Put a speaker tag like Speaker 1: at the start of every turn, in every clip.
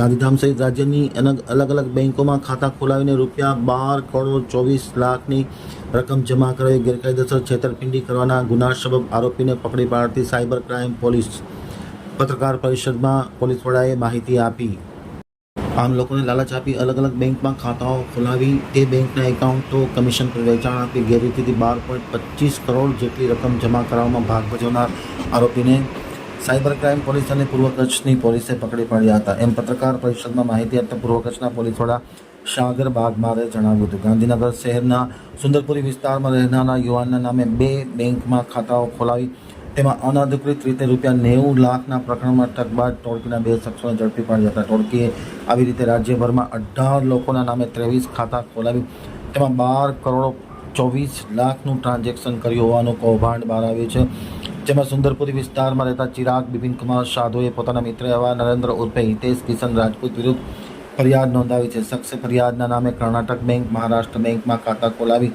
Speaker 1: ગાંધીધામ સહિત રાજ્યની અલગ અલગ બેંકોમાં ખાતા ખોલાવીને રૂપિયા બાર કરોડ ચોવીસ લાખની રકમ જમા કરાવી ગેરકાયદેસર છેતરપિંડી કરવાના ગુના સબબ આરોપીને પકડી પાડતી સાયબર ક્રાઇમ પોલીસ પત્રકાર પરિષદમાં પોલીસ વડાએ માહિતી આપી. આમ લોકોને લાલચ આપી અલગ અલગ બેંકમાં ખાતાઓ ખોલાવી તે બેંકના એકાઉન્ટો કમિશન પર વેચાણ આપી ગેરરીતિથી બાર પોઈન્ટ પચીસ કરોડ જેટલી રકમ જમા કરાવવામાં ભાગ ભજવનાર આરોપીને સાયબર ક્રાઇમ પોલીસ અને પૂર્વ કચ્છની પોલીસે પકડી પાડ્યા હતા. એમ પત્રકાર પરિષદમાં માહિતી આપતા પૂર્વ કચ્છના પોલીસ વડા સાગર બાગમારે જણાવ્યું હતું. ગાંધીનગર શહેરના સુંદરપુરી વિસ્તારમાં રહેનારા યુવાનના નામે બે બેંકમાં ખાતાઓ ખોલાવી તેમાં અનધિકૃત રીતે રૂપિયા નેવું લાખના પ્રકરણમાં ઠગબાજ ટોળકીના બે શખ્સોને ઝડપી પાડ્યા હતા. ટોળકીએ આવી રીતે રાજ્યભરમાં અઢાર લોકોના નામે ત્રેવીસ ખાતા ખોલાવી તેમાં બાર કરોડ ચોવીસ લાખનું ટ્રાન્ઝેક્શન કર્યું હોવાનું કૌભાંડ બહાર આવ્યું છે. જેમાં સુંદરપુરી વિસ્તારમાં રહેતા ચિરાગ બિપિનકુમાર સાધુએ પોતાના મિત્ર એવા નરેન્દ્ર ઉર્ફે હિતેશ, કિશન રાજપૂત વિરુદ્ધ ફરિયાદ નોંધાવી છે. શખ્સે ફરિયાદના નામે કર્ણાટક બેંક, મહારાષ્ટ્ર બેંકમાં ખાતા ખોલાવી.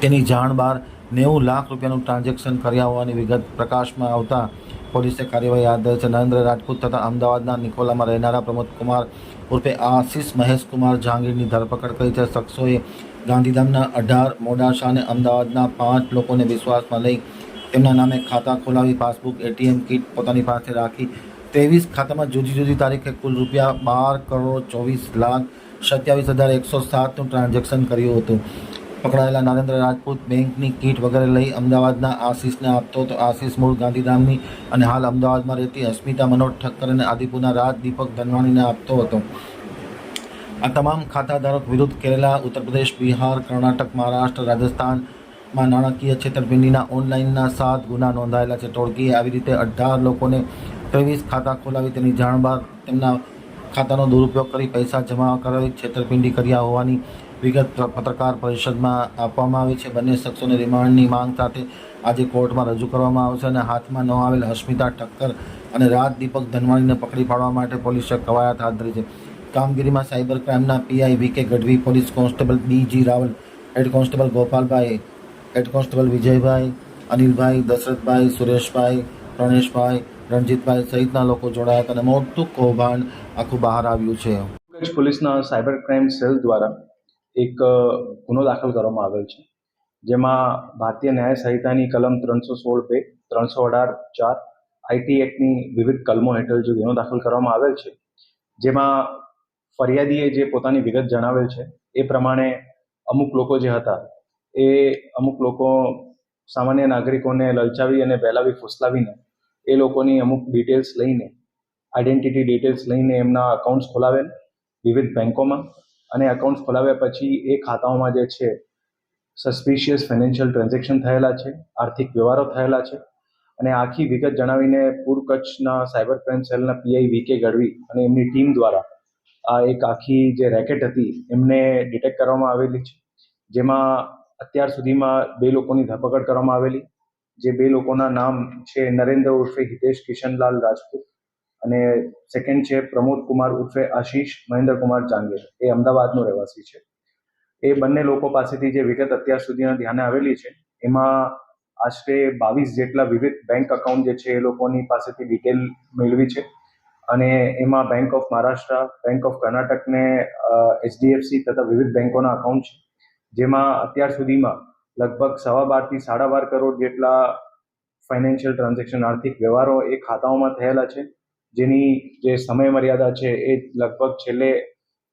Speaker 1: તેની જાણ બહાર નેવું લાખ રૂપિયાનું ટ્રાન્ઝેક્શન કર્યા હોવાની વિગત પ્રકાશમાં આવતા પોલીસે કાર્યવાહી હાથ ધરી છે. નરેન્દ્ર રાજપૂત તથા અમદાવાદના નિકોલામાં રહેનારા પ્રમોદકુમાર ઉર્ફે આશીષ મહેશકુમાર જહાંગીરની ધરપકડ કરી છે. શખ્સોએ ગાંધીધામના અઢાર, મોડાસા અને અમદાવાદના પાંચ લોકોને વિશ્વાસમાં લઈ તેમના નામે ખાતા ખોલાવી, પાસબુક, એટીએમ કીટ પોતાની પાસે રાખી. ત્રેવીસ ખાતામાં જુદી જુદી તારીખે કુલ રૂપિયા બાર કરોડ ચોવીસ લાખ સત્યાવીસ હજાર એકસો સાતનું ટ્રાન્ઝેક્શન કર્યું હતું. પકડાયેલા નરેન્દ્ર રાજપૂત બેંકની કીટ વગેરે લઈ અમદાવાદના આશીષને આપતો હતો આશીષ મૂળ ગાંધીધામની અને હાલ અમદાવાદમાં રહેતી અસ્મિતા મનોજ ઠક્કર અને આદિપુરના રાજ દીપક ધનવાણીને આપતો હતો. આ તમામ ખાતાધારક વિરુદ્ધ કેરલા ઉત્તર પ્રદેશ બિહાર, કર્ણાટક, મહારાષ્ટ્ર રાજસ્થાનમાં નાણાકીય છેતરપિંડીના ઓનલાઈનના સાત ગુના નોંધાયેલા છે. ટોળકીએ આવી રીતે અઢાર લોકોને ત્રેવીસ ખાતા ખોલાવી તેની જાણ બાદ તેમના ખાતાનો દુરુપયોગ કરી પૈસા જમા કરાવી છેતરપિંડી કર્યા હોવાની વિગત પત્રકાર પરિષદમાં આપવામાં આવી છે. બંને શખ્સોને રિમાન્ડની માંગ સાથે આજે કોર્ટમાં રજૂ કરવામાં આવશે અને હાથમાં ન આવેલ અસ્મિતા ઠક્કર અને રાજ દીપક ધનવાણીને પકડી પાડવા માટે પોલીસે કવાયત હાથ ધરી છે. કામગીરીમાં cyber ક્રાઇમના PI V K Gadhvi, police constable B G Raval, head constable Gopalbhai head constable Vijaybhai Anilbhai Dashrathbhai Sureshbhai Praneshbhai Ranjitbhai સહિતના લોકો જોડાયા હતા અને મોટું કૌભાંડ આખું બહાર આવ્યું છે.
Speaker 2: પોલીસના સાયબર ક્રાઇમ સેલ દ્વારા એક ગુનો દાખલ કરવામાં આવેલ છે. જેમાં ભારતીય ન્યાય સંહિતાની કલમ ત્રણસો સોળ બે, ત્રણસો અઢાર, ચાર આઈટી એક્ટની વિવિધ કલમો હેઠળ જે ગુનો દાખલ કરવામાં આવેલ છે, જેમાં ફરિયાદીએ જે પોતાની વિગત જણાવેલ છે, એ પ્રમાણે અમુક લોકો જે હતા એ અમુક લોકો સામાન્ય નાગરિકોને લલચાવી અને બહેલાવી ફુસલાવીને, એ લોકોની અમુક ડિટેલ્સ લઈને આઈડેન્ટિટી ડિટેલ્સ લઈને એમના અકાઉન્ટ્સ ખોલાવે વિવિધ બેંકોમાં. અને અકાઉન્ટ્સ ખોલાવ્યા પછી એ ખાતાઓમાં જે છે સસ્પિશિયસ ફાઇનાન્શિયલ ટ્રાન્ઝેક્શન થયેલા છે, આર્થિક વ્યવહારો થયેલા છે. અને આખી વિગત જણાવીને પૂર્વ કચ્છના સાયબર ક્રાઇમ સેલના પીઆઈ વી કે ગઢવી અને એમની ટીમ દ્વારા આ એક આખી જે રેકેટ હતી, એમને ડિટેક્ટ કરવામાં આવેલી છે. જેમાં અત્યાર સુધીમાં બે લોકોની ધરપકડ કરવામાં આવેલી, જે બે લોકોના નામ છે નરેન્દ્ર ઉર્ફે હિતેશ કિશનલાલ રાજપૂત અને સેકન્ડ છે પ્રમોદ કુમાર ઉર્ફે આશીષ મહેન્દ્રકુમાર ચાંગેર એ અમદાવાદનો રહેવાસી છે. એ બંને લોકો પાસેથી જે વિગત અત્યાર સુધીના ધ્યાને આવેલી છે, એમાં આશરે બાવીસ જેટલા વિવિધ બેંક અકાઉન્ટ જે છે એ લોકોની પાસેથી ડિટેલ મેળવી છે અને એમાં bank of Maharashtra bank of કર્ણાટકને HDFC તથા વિવિધ બેંકોના અકાઉન્ટ છે. જેમાં અત્યાર સુધીમાં લગભગ સવા બારથી સાડા બાર કરોડ જેટલા ફાઇનાન્શિયલ ટ્રાન્ઝેક્શન આર્થિક વ્યવહારો એ ખાતાઓમાં થયેલા છે. જેની જે સમય મર્યાદા છે એ લગભગ છેલ્લે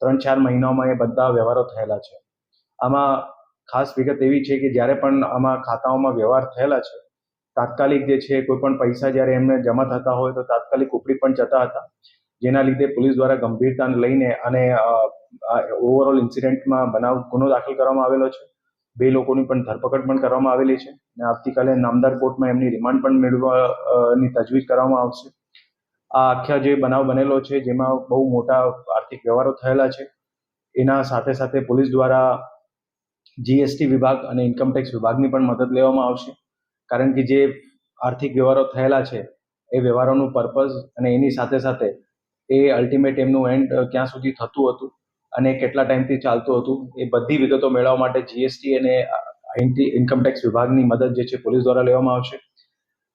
Speaker 2: ત્રણ ચાર મહિનાઓમાં એ બધા વ્યવહારો થયેલા છે. આમાં ખાસ વિગત એવી છે કે જ્યારે પણ આમાં ખાતાઓમાં વ્યવહાર થયેલા છે, તાત્કાલિક જે છે કોઈ પણ પૈસા જ્યારે એમને જમા થતા હોય તો તાત્કાલિક ઉપડી પણ જતા હતા. જેના લીધે પોલીસ દ્વારા ગંભીરતાને લઈને અને ઓવરઓલ ઇન્સિડન્ટમાં બનાવ ગુનો દાખલ કરવામાં આવેલો છે. બે લોકોની પણ ધરપકડ પણ કરવામાં આવેલી છે અને આવતીકાલે નામદાર કોર્ટમાં એમની રિમાન્ડ પણ મેળવવાની તજવીજ કરવામાં આવશે. આ આખા જે બનાવ બનેલો છે, જેમાં બહુ મોટા આર્થિક વ્યવહારો થયેલા છે, એના સાથે સાથે પોલીસ દ્વારા જીએસટી વિભાગ અને ઇન્કમટેક્સ વિભાગની પણ મદદ લેવામાં આવશે. કારણ કે જે આર્થિક વ્યવહારો થયેલા છે, એ વ્યવહારોનું પર્પઝ અને એની સાથે સાથે એ અલ્ટિમેટ એમનું એન્ડ ક્યાં સુધી થતું હતું અને કેટલા ટાઈમથી ચાલતું હતું એ બધી વિગતો મેળવવા માટે જીએસટી અને ઇન્કમટેક્સ વિભાગની મદદ જે છે પોલીસ દ્વારા લેવામાં આવશે.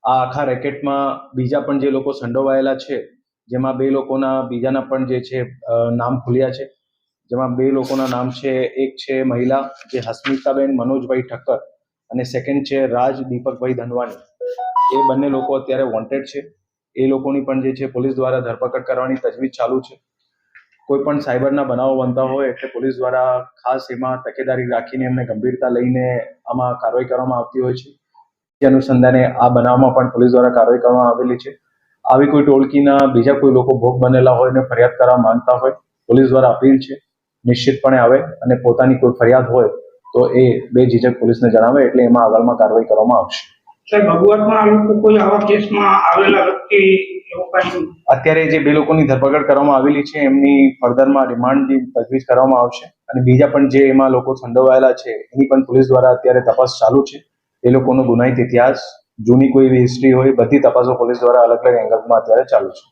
Speaker 2: આ આખા રેકેટમાં બીજા પણ જે લોકો સંડોવાયેલા છે, જેમાં બે લોકોના, બીજાના પણ જે છે નામ ખુલ્યા છે. જેમાં બે લોકોના નામ છે, એક છે મહિલા, જે હસ્મિતાબેન મનોજભાઈ ઠક્કર અને સેકન્ડ છે રાજ દીપકભાઈ ધનવાણી. એ બંને લોકો અત્યારે વોન્ટેડ છે. એ લોકોની પણ જે છે પોલીસ દ્વારા ધરપકડ કરવાની તજવીજ ચાલુ છે. કોઈ પણ સાયબરના બનાવો બનતા હોય એટલે પોલીસ દ્વારા ખાસ એમાં તકેદારી રાખીને એમને ગંભીરતા લઈને આમાં કાર્યવાહી કરવામાં આવતી હોય છે. તે અનુસંધાને આ બનાવમાં પણ પોલીસ દ્વારા કાર્યવાહી કરવામાં આવેલી છે. આવી કોઈ ટોળકીના બીજા કોઈ લોકો ભોગ બનેલા હોય અને ફરિયાદ કરવા માંગતા હોય, પોલીસ દ્વારા અપીલ છે, નિશ્ચિતપણે આવે અને પોતાની કોઈ ફરિયાદ હોય તો એ બે ઝીઝક પોલીસને જણાવે એટલે એમાં આગળમાં કાર્યવાહી કરવામાં આવશે. અત્યારે જે લોકોની ધરપકડ કરવામાં આવેલી છે, એમની ફર્ધરમાં રિમાન્ડની તજવીજ કરવામાં આવશે અને બીજા પણ જે એમાં લોકો સંડોવાયેલા છે, એની પણ પોલીસ દ્વારા અત્યારે તપાસ ચાલુ છે. એ લોકોનો ગુનાહિત ઇતિહાસ, જૂની કોઈ હિસ્ટ્રી હોય, બધી તપાસો પોલીસ દ્વારા અલગ અલગ એંગલમાં અત્યારે ચાલુ છે.